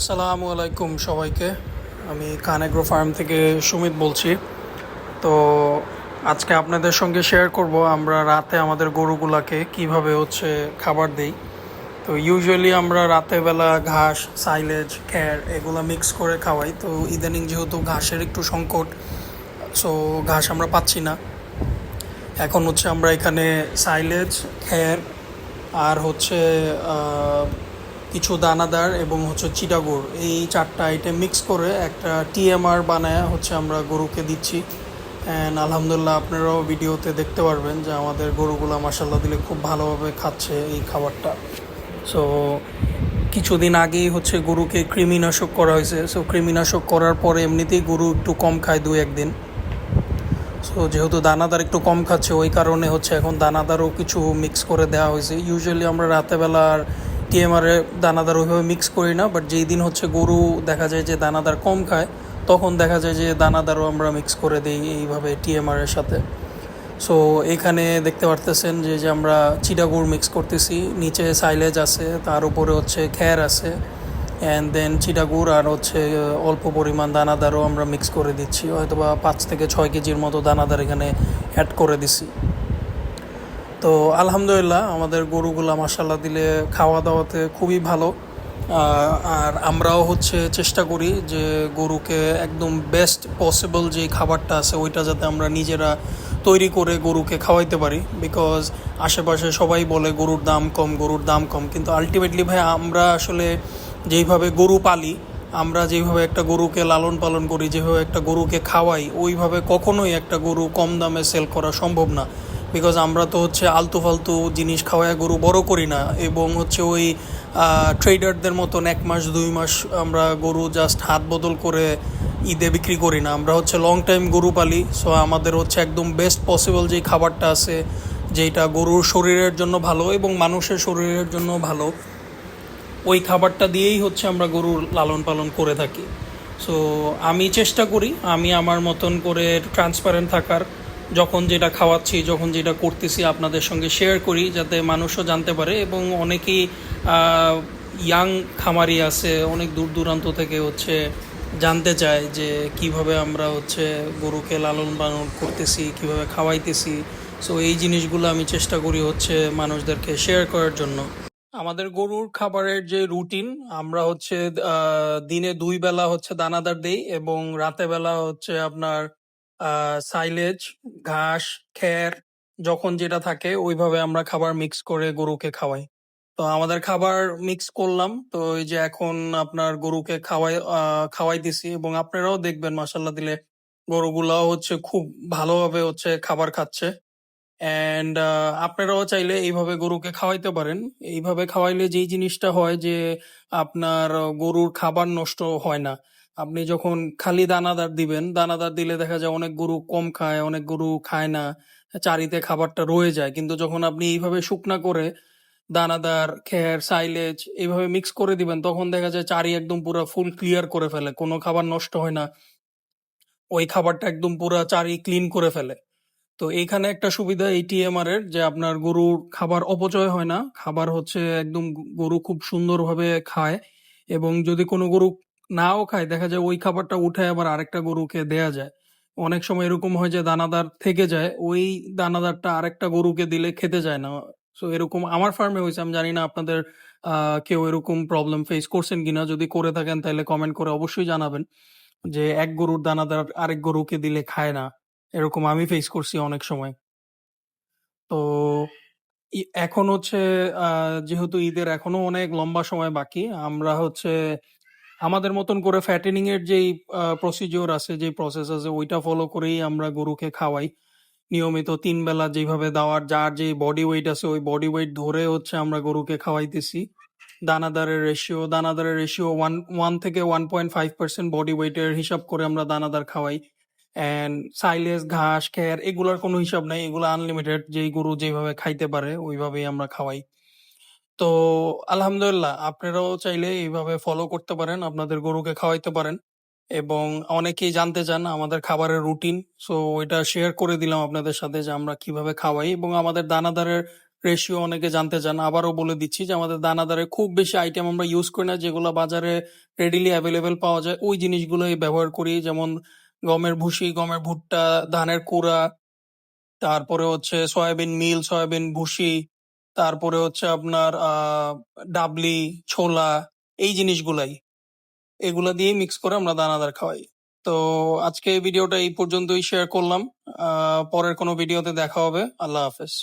আসসালামু আলাইকুম সবাইকে। আমি কানেগ্রো ফার্ম থেকে সুমিত বলছি। তো আজকে আপনাদের সঙ্গে শেয়ার করব আমরা রাতে আমাদের গরুগুলাকে কীভাবে হচ্ছে খাবার দেই। তো ইউজুয়ালি আমরা রাতের বেলা ঘাস সাইলেজ খ্যার এগুলো মিক্স করে খাওয়াই। তো ইদানিং যেহেতু ঘাসের একটু সংকট সো ঘাস আমরা পাচ্ছি না। এখন হচ্ছে আমরা এখানে সাইলেজ খ্যার আর হচ্ছে কিছু দানাদার এবং হচ্ছে চিটাগুড় এই চারটা আইটেম মিক্স করে একটা টিএমআর বানায় হচ্ছে আমরা গরুকে দিচ্ছি। অ্যান্ড আলহামদুলিল্লাহ আপনারাও ভিডিওতে দেখতে পারবেন যে আমাদের গরুগুলো মাসাল্লাহ দিলে খুব ভালোভাবে খাচ্ছে এই খাবারটা। সো কিছুদিন আগেই হচ্ছে গরুকে কৃমিনাশক করা হয়েছে। সো কৃমিনাশক করার পরে এমনিতেই গরু একটু কম খায় দু একদিন। সো যেহেতু দানাদার একটু কম খাচ্ছে, ওই কারণে হচ্ছে এখন দানাদারও কিছু মিক্স করে দেওয়া হয়েছে। ইউজুয়ালি আমরা রাতেবেলা আর টিএমআরে দানাদার ওইভাবে মিক্স করি না বাট যেই দিন হচ্ছে গরু দেখা যায় যে দানাদার কম খায়, তখন দেখা যায় যে দানাদারও আমরা মিক্স করে দিই এইভাবে টিএমআর এর সাথে। সো এখানে দেখতে পারতেছেন যে যে আমরা চিটাগুড় মিক্স করতেছি, নিচে সাইলেজ আছে, তার উপরে হচ্ছে খ্যার আছে অ্যান্ড দেন চিটাগুড় আর হচ্ছে অল্প পরিমাণ দানাদারও আমরা মিক্স করে দিচ্ছি। হয়তো বা পাঁচ থেকে ছয় কেজির মতো দানাদার এখানে অ্যাড করে দিছি। তো আলহামদুলিল্লাহ, আমাদের গরুগুলা মাসাল্লাহ দিলে খাওয়া দাওয়াতে খুবই ভালো। আর আমরাও হচ্ছে চেষ্টা করি যে গরুকে একদম বেস্ট পসিবল যে খাবারটা আছে, ওইটা যাতে আমরা নিজেরা তৈরি করে গরুকে খাওয়াইতে পারি। বিকজ আশেপাশে সবাই বলে গরুর দাম কম, গরুর দাম কম। কিন্তু আলটিমেটলি ভাই, আমরা আসলে যেইভাবে গরু পালি, আমরা যেভাবে একটা গরুকে লালন পালন করি, যেভাবে একটা গরুকে খাওয়াই, ওইভাবে কখনোই একটা গরু কম দামে সেল করা সম্ভব না। বিকজ আমরা তো হচ্ছে আলতু ফালতু জিনিস খাওয়ায় গরু বড় করি না, এবং হচ্ছে ওই ট্রেডারদের মতন এক মাস, দুই মাস আমরা গরু জাস্ট হাত বদল করে ঈদে বিক্রি করি না। আমরা হচ্ছে লং টাইম গরু পালি সো আমাদের হচ্ছে একদম বেস্ট পসিবল যেই খাবারটা আছে যেটা গরুর শরীরের জন্য ভালো এবং মানুষের শরীরের জন্য ভালো, ওই খাবারটা দিয়েই হচ্ছে আমরা গরুর লালন পালন করে থাকি। সো আমি চেষ্টা করি, আমি আমার মতন করে ট্রান্সপারেন্ট থাকার। যখন যেটা খাওয়াচ্ছি, যখন যেটা করতেছি আপনাদের সঙ্গে শেয়ার করি, যাতে মানুষও জানতে পারে এবং অনেকেই ইয়াং খামারি আছে, অনেক দূর দূরান্ত থেকে হচ্ছে জানতে চায় যে কীভাবে আমরা হচ্ছে গরুকে লালন পালন করতেছি, কীভাবে খাওয়াইতেছি। সো এই জিনিসগুলো আমি চেষ্টা করি হচ্ছে মানুষদেরকে শেয়ার করার জন্য। আমাদের গরুর খাবারের যে রুটিন আমরা হচ্ছে দিনে দুই বেলা হচ্ছে দানাদার দেই এবং রাতে বেলা হচ্ছে আপনার সাইলেজ ঘাস খ্যার যখন যেটা থাকে ওইভাবে আমরা খাবার মিক্স করে গরুকে খাওয়াই। তো আমাদের খাবার মিক্স করলাম তো এই যে এখন আপনার গরুকে খাওয়াই আহ, খাওয়াইতেছি এবং আপনারাও দেখবেন মাসাল্লাহ দিলে গরুগুলাও হচ্ছে খুব ভালোভাবে হচ্ছে খাবার খাচ্ছে। অ্যান্ড আপনারাও চাইলে এইভাবে গরুকে খাওয়াইতে পারেন। এইভাবে খাওয়াইলে যেই জিনিসটা হয় যে আপনার গরুর খাবার নষ্ট হয় না। আপনি যখন খালি দানাদার দিবেন, দানাদার দিলে দেখা যায় অনেক গরু কম খায়, অনেক গরু খায় না, চারিতে খাবারটা রয়ে যায়। কিন্তু যখন আপনি এইভাবে শুকনা করে দানাদার, খের সাইলেজ এইভাবে মিক্স করে দিবেন, তখন দেখা যায় চারি একদম পুরো ফুল ক্লিয়ার করে ফেলে, কোনো খাবার নষ্ট হয় না। ওই খাবারটা একদম পুরো চারি ক্লিন করে ফেলে। তো এইখানে একটা সুবিধা এই টিএমআর এর যে আপনার গরুর খাবার অপচয় হয় না, খাবার হচ্ছে একদম গরু খুব সুন্দরভাবে খায় এবং যদি কোনো গরু নাও খায়। দেখা যায় ওই খাবারটা উঠে আবার আরেকটা গরুকে দেয়া যায়। অনেক সময় এরকম হয় যে দানাদার থেকে যায়, ওই দানাদারটা আরেকটা গরুকে দিলে খেতে যায় না। সো এরকম আমার ফার্মে হয়েছে, আমি জানি না আপনাদের কেউ এরকম প্রবলেম ফেস করছেন কিনা। যদি করে থাকেন তাহলে কমেন্ট করে অবশ্যই জানাবেন যে এক গরুর দানাদার আরেক গরুকে দিলে খায় না। এরকম আমি ফেস করছি অনেক সময়। তো এখন হচ্ছে যেহেতু ঈদের এখনও অনেক লম্বা সময় বাকি, আমরা হচ্ছে আমাদের মতন করে ফ্যাটেনিং এর যেই প্রসিজিওর আছে যে প্রসেস আছে, ওইটা ফলো করেই আমরা গরুকে খাওয়াই। নিয়মিত তিন বেলা যেভাবে দেওয়ার, যার যে বডি ওয়েট আছে, ওই বডি ওয়েট ধরে হচ্ছে আমরা গরুকে খাওয়াইতেছি। দানাদারের রেশিও দানাদারের রেশিও ওয়ান ওয়ান থেকে one point five percent body ওয়েটের হিসাব করে আমরা দানাদার খাওয়াই। অ্যান্ড সাইলেজ ঘাস খ্যার এগুলার কোনো হিসাব নাই, এগুলো আনলিমিটেড যেই গরু যেভাবে খাইতে পারে, ওইভাবেই আমরা খাওয়াই। তো আলহামদুলিল্লাহ, আপনারাও চাইলে এইভাবে ফলো করতে পারেন, আপনাদের গরুকে খাওয়াইতে পারেন এবং অনেকেই জানতে চান আমাদের খাবারের রুটিন সো এটা শেয়ার করে দিলাম আপনাদের সাথে যে আমরা কীভাবে খাওয়াই এবং আমাদের দানাদারের রেশিও অনেকে জানতে চান, আবারও বলে দিচ্ছি যে আমাদের দানাদারে খুব বেশি আইটেম আমরা ইউজ করি না, যেগুলো বাজারে রেডিলি অ্যাভেলেবেল পাওয়া যায়, ওই জিনিসগুলোই ব্যবহার করি, যেমন গমের ভুসি, গমের ভুট্টা, ধানের কুড়া, তারপরে হচ্ছে সয়াবিন মিল, সয়াবিন ভুসি তারপরে হচ্ছে আপনার ডাবলি, ছোলা, এই জিনিসগুলাই। এগুলা দিয়ে মিক্স করে আমরা দানাদার খাওয়াই। তো আজকে ভিডিওটা এই পর্যন্তই শেয়ার করলাম। পরের কোনো ভিডিওতে দেখা হবে। আল্লাহ হাফেজ।